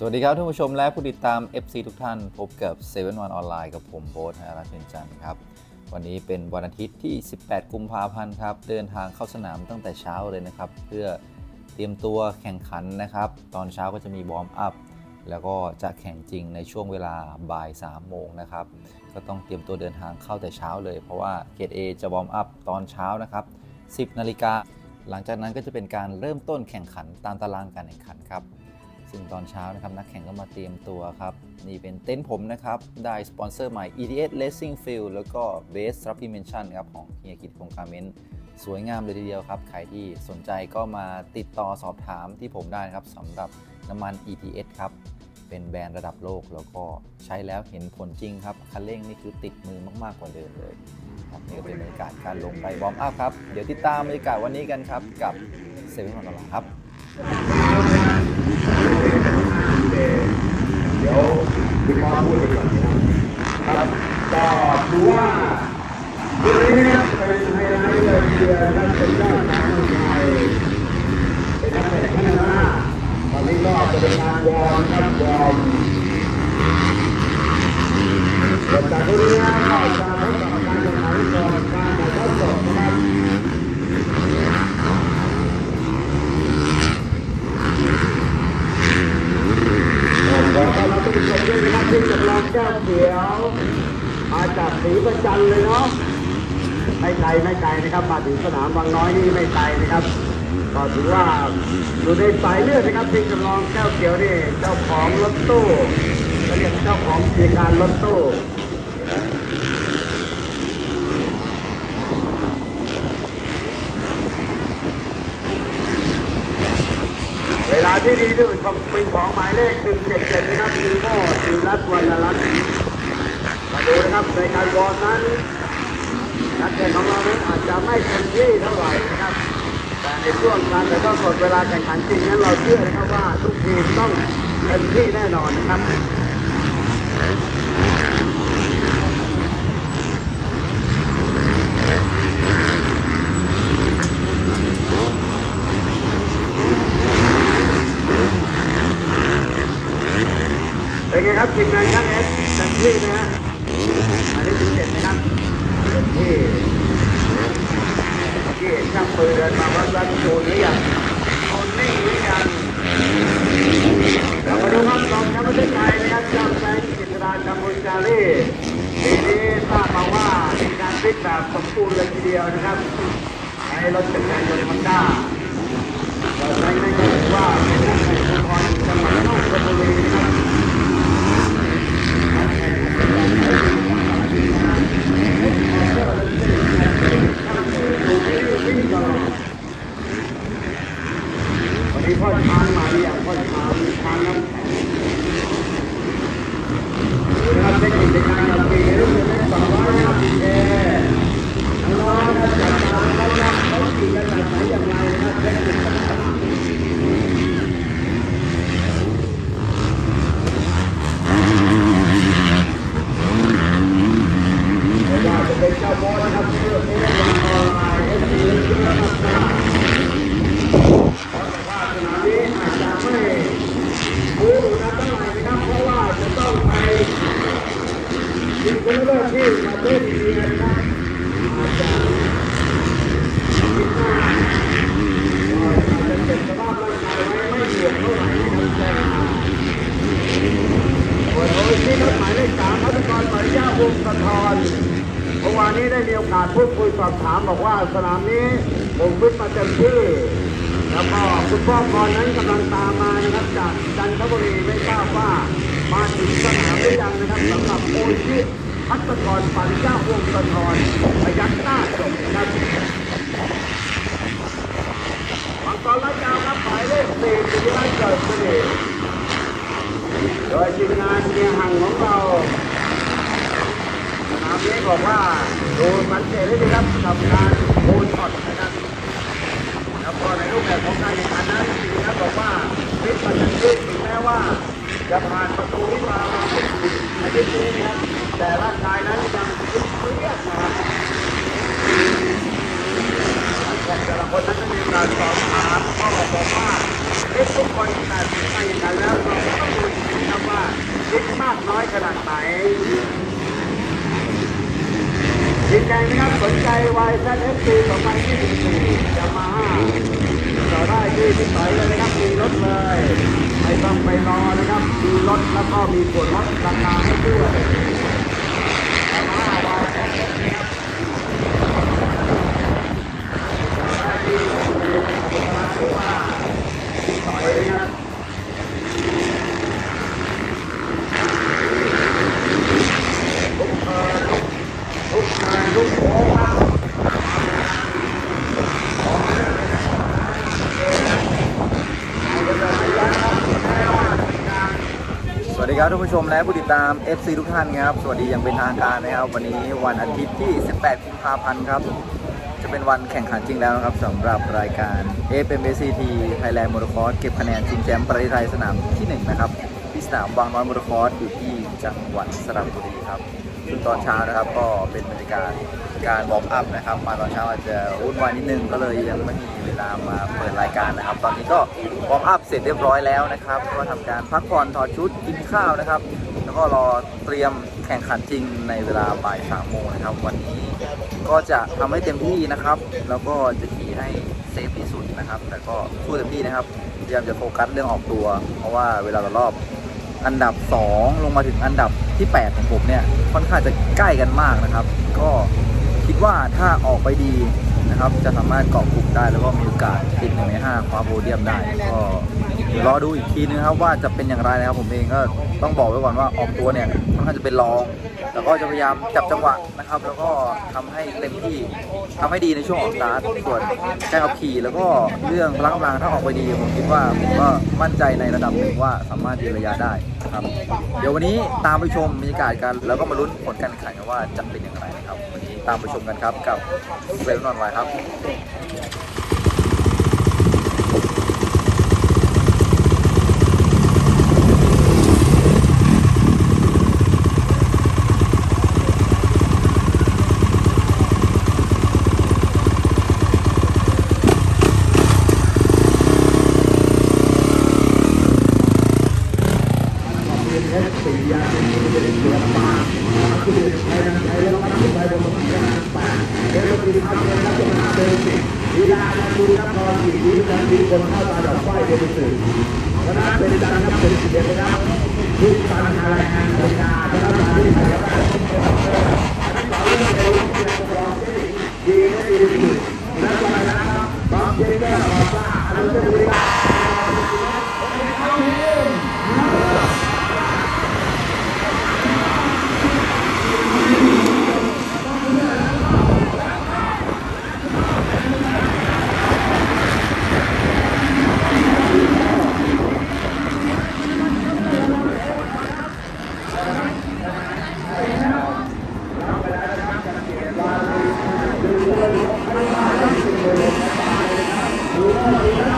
สวัสดีครับท่านผู้ชมและผู้ติดตาม FC ทุกท่านพบกับ7 One ออนไลน์กับผมโบ๊ทธนรัตน์เพ็ญจันทร์ครับ วันนี้เป็นวันอาทิตย์ที่ 18 กุมภาพันธ์ครับ เดินทางเข้าสนามตั้งแต่เช้าเลยนะครับ เพื่อเตรียมตัวแข่งขันนะครับ ตอนเช้าก็จะมีวอร์มอัพ แล้วก็จะแข่งจริงในช่วงเวลาบ่าย3โมงนะครับ ก็ต้องเตรียมตัวเดินทางเข้าแต่เช้าเลย เพราะว่าเกต A จะวอร์มอัพตอนเช้านะครับ 10 นาฬิกา หลังจากนั้นก็จะเป็นการเริ่มต้นแข่งขันตามตารางการแข่งขันครับ ซึ่งตอนเช้านะครับนักแข่งก็มาเตรียมตัวครับ นี่เป็นเต็นท์ผมนะครับ ได้สปอนเซอร์ใหม่ ETS Racing Field แล้วก็ Base Supplementation ครับ ของเฮียกิจพงษ์การเมนสวยงามเลยทีเดียวครับ ใครที่สนใจก็มาติดต่อสอบถามที่ผมได้ครับสำหรับน้ำมัน ETS ครับ เป็นแบรนด์ระดับโลกแล้วก็ใช้แล้วเห็นผลจริงครับ คันเร่งนี่คือติดมือมากๆกว่าเดิมเลยครับนี่ก็เป็นบรรยากาศการลงไปวอมอัพครับ เดี๋ยวติดตามบรรยากาศวันนี้กันครับ กับเซเว่นวันตลาดครับ เดี๋ยวพี่พ่อพูดไปก่อนนะครับก็ถือว่าวันนี้นะครับเป็นไฮไลท์เลยทีเดียวนะครับเป็นยอดนักมวยเป็นนักเตะพัฒนาตอนนี้ก็จะเป็นการวอร์มนะครับวอร์มหลังจากนี้นะครับก็จะพบกับการแข่งขันก่อนการถ่ายทอดสดนะครับ ขอต้อนรับ ทุกท่นด้วยนะครับที่จำลองแก้วเขียว มาจากศรีประจันเลยเนาะไม่ไกลไม่ไกลนะครับ มาถึงสนามบางน้อยนี่ไม่ไกลนะครับก็ถือว่าอยู่ในสายเลือดนะครับที่จำลองแก้วเขียวนี่เจ้าของรถตู้และเรียกเจ้าของกิจการรถตู้ เวลา ที่ดีที่สุดเป็นของหมายเลขหนึ่งเจ็ดเจ็ดนะครับคือโม่ศิรัตน์วรรณรัตน์มาดูนะครับในการบอลนั้นนักเตะของเรานั้นอาจจะไม่เต็มที่เท่าไหร่นะครับ แต่ในช่วงการแต่ก็กดเวลาแข่งขันจริงนั้นเราเชื่อนะครับว่าทุกทีมต้องเต็มที่แน่นอนนะครับ นไงครับทีมงานช่างเอสเต็มที่นะฮะอันนี้ถึงเจ็ดนะครับเต็มที่ที่ช่างปืนเดินมาวัดรันโจนหรือยังโอนนิ่งหรือยังเรามาดูครับกองทัพประเทศไทยนะครับเจ้าแสงกิตราจัมบุญจารีปีนี้ทราบมาว่ามีการฟิตแบบสมบูรณ์เลยทีเดียวนะครับในรถจักรยานยนต์ฮอนด้าเราใช้ในก็ถือว่าเป็นนักแข่งฟุตบอลจังหวัดนนทบุรีนะครับ วันนี้พ่อช้างมาหรือยังพ่อช้างช้างน้ำแข็งนะครับเทคนิคในการทำปีรู้สึกได้สองร้อยห้าสิบเอน้องๆนะจัดการเขาเขาขี่กันแบบไหนอย่างไรนะเทคนิค ไปยิงคนเลิศที่ประเทศอินเดียนะครับอาจจะคิดว่าก็อาจจะเก็บสภาพร่างกายไว้ไม่เหนื่อยเท่าไหร่นะครับแต่ โอ้ยที่นัดหมายเลขสามพัฒกรปริยาวงศ์สะทอนเมื่อวานนี้ได้มีโอกาส พูดคุยสอบถามบอกว่าสนามนี้ผมฟิตมาเต็มที่แล้วก็คุณพ่อกรนั้นกำลังตามมานะครับจากจันทบุรีไม่ทราบว่ามาถึงสนามหรือยังนะครับสำหรับโอชิพัฒกรปริยาวงศ์สะทอนพยักหน้าจบนะครับมังกรละยาวครับหมายเลขสี่สิริรัตน์เกิดสิริโดยทีมงานเมียหังของเรา บอกว่าโดูสังเกตได้ดีครับกับการโอนช็อตนะครับแล้วก็ในรูปแบบของการแข่งขันนั้นทีมงานบอกว่าฟิตมาถึงที่ถึงแม้ว่าจะผ่านประตูที่มาในที่นี้นะครับแต่ร่างกายนั้นยังฟิตเปรี้ยนะครับแต่ละคนนั้นจะมีการสอบถามก็บอกว่าเอ๊ะทุกคนแต่งงานกันแล้วเราก็ต้องดูคิดมากน้อยขนาดไหน ยินใจไหมครับสนใจวายแซัดเอฟซี2024จะมาต่อได้ที่ที่ต่อยเลยนะครับมีรถเลยไม่ต้องไปรอนะครับมีรถแล้วก็มีส่วนลดราคาให้ด้วยต่อยนะครับ ทุกงานทุกโค้งครับ สวัส ดีครับท่านผู้ชมและผู้ติดตาม FC ทุกท่านครับ สวัสดีอย่างเป็นทางการนะครับ วันนี้วันอาทิตย์ที่ 18 กุมภาพันธ์ครับ จะเป็นวันแข่งขันจริงแล้วนะครับสำหรับรายการ FMCT Thailand Motocross เก็บคะแนนชิงแชมป์ประเทศไทยสนามที่ 1 นะครับ ที่สนามบางน้อยมอเตอร์คอร์สอยู่ที่จังหวัดสระบุรีครับซึ่งตอนเช้านะครับก็เป็นบรรยากาศการวอร์มอัพนะครับ มาตอนเช้าอาจจะวุ่นวายนิดนึงก็เลยยังไม่มี เวลามาเปิดรายการนะครับ ตอนนี้ก็วอร์มอัพเสร็จเรียบร้อยแล้วนะครับ ก็ทำการพักผ่อนถอดชุดกินข้าวนะครับ แล้วก็รอเตรียมแข่งขันจริงในเวลาบ่ายสามโมงนะครับ วันนี้ก็จะทำให้เต็มที่นะครับ แล้วก็จะขี่ให้เซฟที่สุดนะครับ แต่ก็สู้เต็มที่นะครับพยายามจะโฟกัสเรื่องออกตัว เพราะว่าเวลาเรารอบอันดับ 2 ลงมาถึงอันดับที่ 8 ของผมเนี่ยค่อนข้างจะใกล้กันมากนะครับ ก็คิดว่าถ้าออกไปดี นะครับ จะสามารถเกาะกลุ่มได้แล้วก็มีโอกาสติดหนึ่งในห้าคว้าโพเดียมได้ ก็รอดูอีกทีนึงครับว่าจะเป็นอย่างไรนะครับผมเองก็ต้องบอกไว้ก่อนว่าออกตัวเนี่ยค่อนข้างจะเป็นรองแต่ก็จะพยายามจับจังหวะนะครับ แล้วก็ทำให้เต็มที่ทำให้ดีในช่วงออกสตาร์ทส่วนการขับขี่แล้วก็เรื่องพละกำลังถ้าออกไปดีผมคิดว่าผมก็มั่นใจในระดับหนึ่งว่าสามารถยืนระยะได้ครับ เดี๋ยววันนี้ตามไปชมบรรยากาศกัน แล้วก็มาลุ้นผลการแข่งขันว่าจะเป็นอย่างไร ตามไปชมกันครับกับเวลนอนไวครับ เป็นเอฟซียาเป็นเป็นเสือป่าคือไทยไทยแล้วก็ไทยบนมันก็ป่าเดี๋ยวเราดูครับเดี๋ยวเราจะมาเป็นสิวิลาเราดูครับพอสี่วินาทีคนเข้าตาดอกไฟเดี๋ยวไปสื่อคณะเป็นดังครับ เป็นสิบเอ็ดนะครับที่การอะไรนะ ด้ว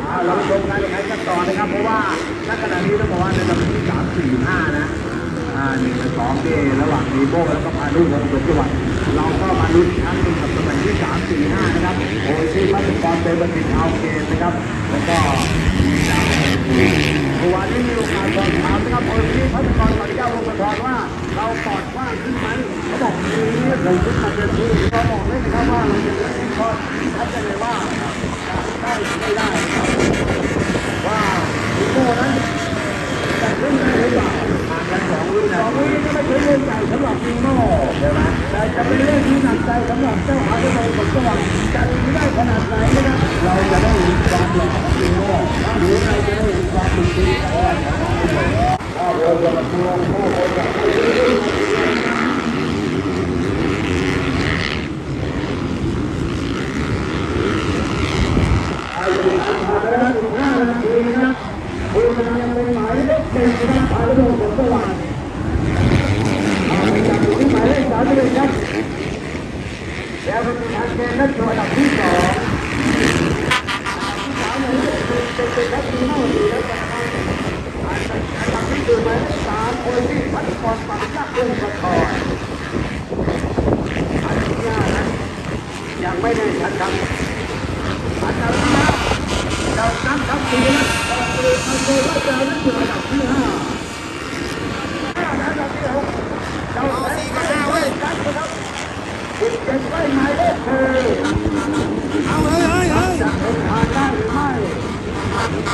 อ่าเราชมการแข่งขันกันต่อนะครับ เพราะว่าณขณะนี้ต้องบอกว่าในลำดับที่สามสี่ห้านะอ่าหนึ่งกับสองนี่ระหว่างมีโบแล้วก็พานุของสวนจังหวัดเราก็มาลุ้นครั้งหนึ่งกับตำแหน่งที่สามสี่ห้านะครับโอ้ยที่พัฒกรเป็นบัณฑิตเอาเกมนะครับแล้วก็มีดาวเมื่อวานนี้มีโอกาสสอบถามนะครับโอ้ยที่พัฒกรขออนุญาตลงมาถอนว่า เราปอดกว้างขึ้นไหมเขาบอกมีนี้ผมขึ้นมาเป็นที่เขาบอกเลยนะครับว่าเราจะเป็นข้อชัดเจนเลย ว่าได้ไม่ได้ว่าคุณโก้นั้นจะขึ้นได้หรือเปล่าห่างกันสองวินาทีสองวินี่ไม่ใช่เรื่องใหญ่สำหรับคุณโก้ใช่ไหมแต่จะเป็นเรื่องที่หนักใจสำหรับเจ้าอาวุโสของจังหวัดจะมีได้ขนาดไหนนะครับเราจะได้เห็นความหล่อของคุณโก้หรือเราจะได้เห็นความดุดันของคุณโก้ถ้าเราจะมาตัวโก้คนจะอายุ ผ่านไปแล้วถึงห้านาทีนะครับคุณกำลังเป็นหมายเลขหนึ่งนะครับอาวุโสของจังหวัดจาก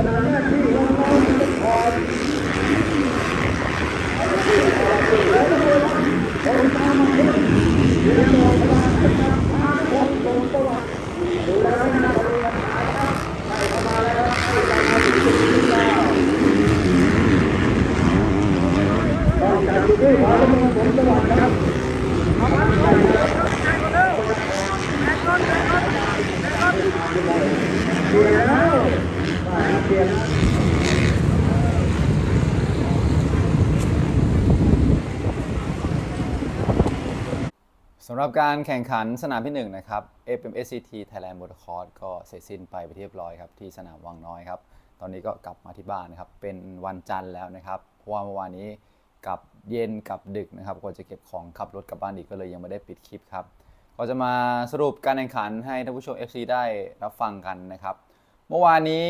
Thank you. รับการแข่งขันสนามที่1นะครับ FMSCT Thailand Motor Cross ก็เสร็จสิ้นไปไปเรียบร้อยครับที่สนามวังน้อยครับ ตอนนี้ก็กลับมาที่บ้านนะครับ เป็นวันจันทร์แล้วนะครับเพราะว่าเมื่อวานนี้กลับเย็นกลับดึกนะครับกว่าจะเก็บของขับรถกลับบ้านอีกก็เลยยังไม่ได้ปิดคลิปครับ ก็จะมาสรุปการแข่งขันให้ท่านผู้ชม FC ได้รับฟังกันนะครับ เมื่อวานนี้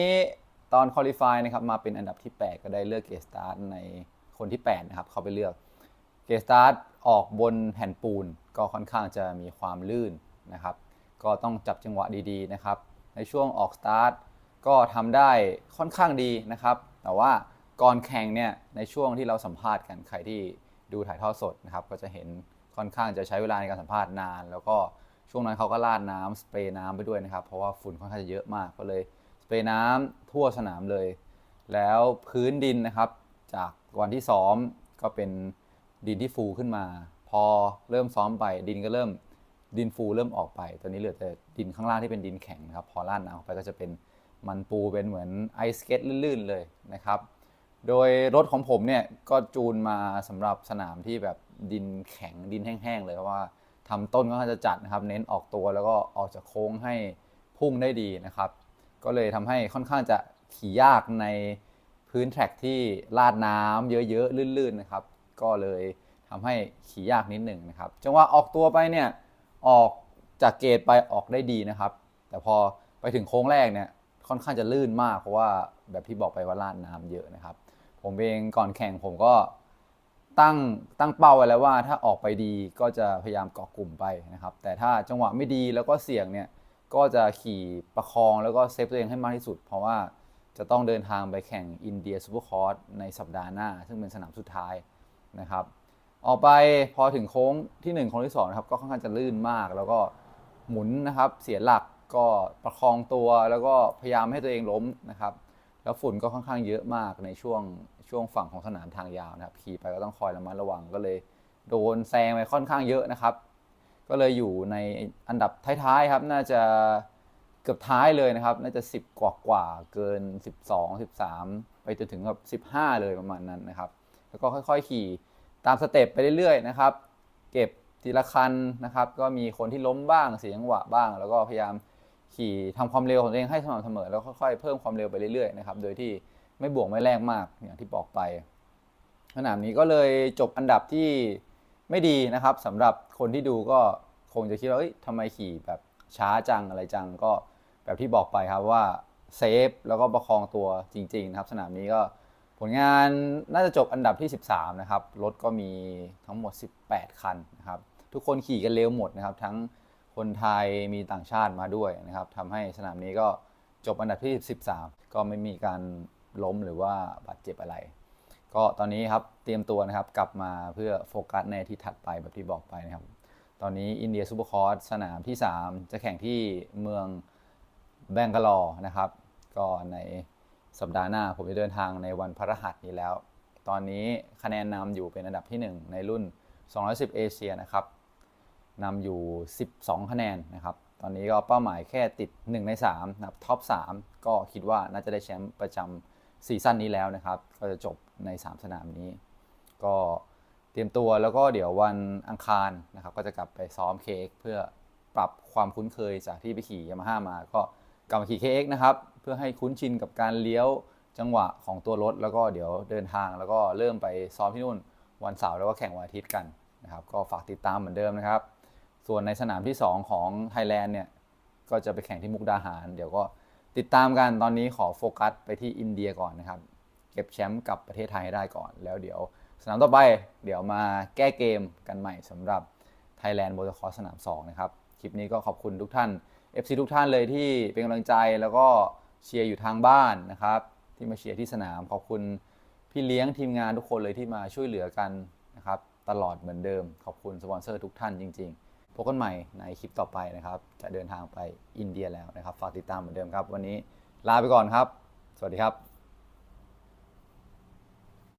ตอนคอลี่ฟายนะครับมาเป็นอันดับที่ 8 ก็ได้เลือกเกสตาร์ในคนที่8นะครับเขาไปเลือกเกสตาร์ทออกบนแผ่นปูน ก็ค่อนข้างจะมีความลื่นนะครับ ก็ต้องจับจังหวะดีๆนะครับ ในช่วงออกสตาร์ทก็ทำได้ค่อนข้างดีนะครับ แต่ว่าก่อนแข่งเนี่ยในช่วงที่เราสัมภาษณ์กันใครที่ดูถ่ายทอดสดนะครับ ก็จะเห็นค่อนข้างจะใช้เวลาในการสัมภาษณ์นาน แล้วก็ช่วงนั้นเขาก็ราดน้ำสเปรย์น้ำไปด้วยนะครับ เพราะว่าฝุ่นค่อนข้างจะเยอะมากก็เลยสเปรย์น้ำทั่วสนามเลย แล้วพื้นดินนะครับ จากวันที่ซ้อมก็เป็นดินที่ฟูขึ้นมา พอเริ่มซ้อมไปดินก็เริ่มดินฟูเริ่มออกไป ตอนนี้เหลือแต่ดินข้างล่างที่เป็นดินแข็งนะครับ พอลาดน้ำออกไปก็จะเป็นมันปูเป็นเหมือนไอสเก็ตลื่นๆเลยนะครับ โดยรถของผมเนี่ยก็จูนมาสำหรับสนามที่แบบดินแข็งดินแห้งๆเลยเพราะว่าทำต้นก็จะจัดนะครับ เน้นออกตัวแล้วก็ออกจากโค้งให้พุ่งได้ดีนะครับ ก็เลยทำให้ค่อนข้างจะขี่ยากในพื้นแทร็กที่ลาดน้ำเยอะๆลื่นๆนะครับ ก็เลย ทำให้ขี่ยากนิดหนึ่งนะครับจังหวะออกตัวไปเนี่ยออกจากเกตไปออกได้ดีนะครับ แต่พอไปถึงโค้งแรกเนี่ยค่อนข้างจะลื่นมากเพราะว่าแบบที่บอกไปว่าลาดน้ำเยอะนะครับ ผมเองก่อนแข่งผมก็ตั้งตั้งเป้าไว้แล้วว่าถ้าออกไปดีก็จะพยายามเกาะกลุ่มไปนะครับ แต่ถ้าจังหวะไม่ดีแล้วก็เสี่ยงเนี่ยก็จะขี่ประคองแล้วก็เซฟตัวเองให้มากที่สุด เพราะว่าจะต้องเดินทางไปแข่งอินเดียซูเปอร์คอร์สในสัปดาห์หน้า ซึ่งเป็นสนามสุดท้ายนะครับ ออกไปพอถึงโค้งที่ 1 โค้งที่2นะครับก็ค่อนข้างจะลื่นมาก แล้วก็หมุนนะครับ เสียหลักก็ประคองตัวแล้วก็พยายามให้ตัวเองล้มนะครับ แล้วฝุ่นก็ค่อนข้างเยอะมากในช่วงช่วงฝั่งของสนามทางยาวนะครับขี่ไปก็ต้องคอยระมัดระวังก็เลย โดนแซงไปค่อนข้างเยอะนะครับ ก็เลยอยู่ในอันดับท้ายๆครับ น่าจะเกือบท้ายเลยนะครับ น่าจะ 10 กว่ากว่าเกิน 12 13 ไปจนถึงแบบ15 เลยประมาณนั้นนะครับ แล้วก็ค่อย ๆ ขี่ ตามสเต็ปไปเรื่อยๆนะครับ เก็บทีละคันนะครับ ก็มีคนที่ล้มบ้างเสียจังหวะบ้าง แล้วก็พยายามขี่ทำความเร็วของตัวเองให้สม่ำเสมอ แล้วค่อยๆเพิ่มความเร็วไปเรื่อยๆนะครับ โดยที่ไม่บวกไม่แรงมากอย่างที่บอกไป สนามนี้ก็เลยจบอันดับที่ไม่ดีนะครับสำหรับคนที่ดูก็คงจะคิดว่าเอ้ยทำไมขี่แบบช้าจังอะไรจังก็แบบที่บอกไปครับว่าเซฟแล้วก็ประคองตัวจริงๆนะครับ สนามนี้ก็ ผลงานน่าจะจบอันดับที่ 13 นะครับ รถก็มีทั้งหมด 18 คันนะครับ ทุกคนขี่กันเร็วหมดนะครับ ทั้งคนไทยมีต่างชาติมาด้วยนะครับทำให้สนามนี้ก็จบอันดับที่ 13 ก็ไม่มีการล้มหรือว่าบาดเจ็บอะไร ก็ตอนนี้ครับเตรียมตัวนะครับกลับมาเพื่อโฟกัสในที่ถัดไปแบบที่บอกไปนะครับ ตอนนี้อินเดียซูเปอร์คอร์สสนามที่ 3 จะแข่งที่เมืองแบงกาลอนะครับ ก็ใน สัปดาห์หน้าผมจะเดินทางในวันพฤหัสนี้แล้ว ตอนนี้คะแนนนำอยู่เป็นอันดับที่ 1 ในรุ่น 210 เอเชียนะครับนำอยู่ 12 คะแนนนะครับ ตอนนี้ก็เป้าหมายแค่ติด 1 ใน3นะครับท็อป 3 ก็คิดว่าน่าจะได้แชมป์ประจำซีซั่นนี้แล้วนะครับ ก็จะจบใน 3 สนามนี้ ก็เตรียมตัวแล้วก็เดี๋ยววันอังคารนะครับ ก็จะกลับไปซ้อมเคกเพื่อปรับความคุ้นเคยจากที่ไปขี่ยามาฮ่ามาก็กลับมาขี่เคกนะครับ พื่อให้คุ้นชินกับการเลี้ยวจังหวะของตัวรถ แล้วก็เดี๋ยวเดินทางแล้วก็เริ่มไปซ้อมที่นู่นวันเสาร์แล้วก็แข่งวันอาทิตย์กันนะครับก็ฝากติดตามเหมือนเดิมนะครับ ส่วนในสนามที่ 2 ของไทยแลนด์เนี่ยก็จะไปแข่งที่มุกดาหาร เดี๋ยวก็ติดตามกันตอนนี้ขอโฟกัสไปที่อินเดียก่อนนะครับเก็บแชมป์กับประเทศไทยให้ได้ก่อน แล้วเดี๋ยวสนามต่อไปเดี๋ยวมาแก้เกมกันใหม่สำหรับ Thailand m o t o c r o s s สนาม 2 นะครับ คลิปนี้ก็ขอบคุณทุกท่าน FC ทุกท่านเลยที่เป็นกำลังใจแล้วก็ เชียร์อยู่ทางบ้านนะครับ ที่มาเชียร์ที่สนามขอบคุณพี่เลี้ยงทีมงานทุกคนเลยที่มาช่วยเหลือกันนะครับตลอดเหมือนเดิม ขอบคุณสปอนเซอร์ทุกท่านจริง ๆ พบกันใหม่ในคลิปต่อไปนะครับ จะเดินทางไปอินเดียแล้วนะครับ ฝากติดตามเหมือนเดิมครับ วันนี้ลาไปก่อนครับ สวัสดีครับ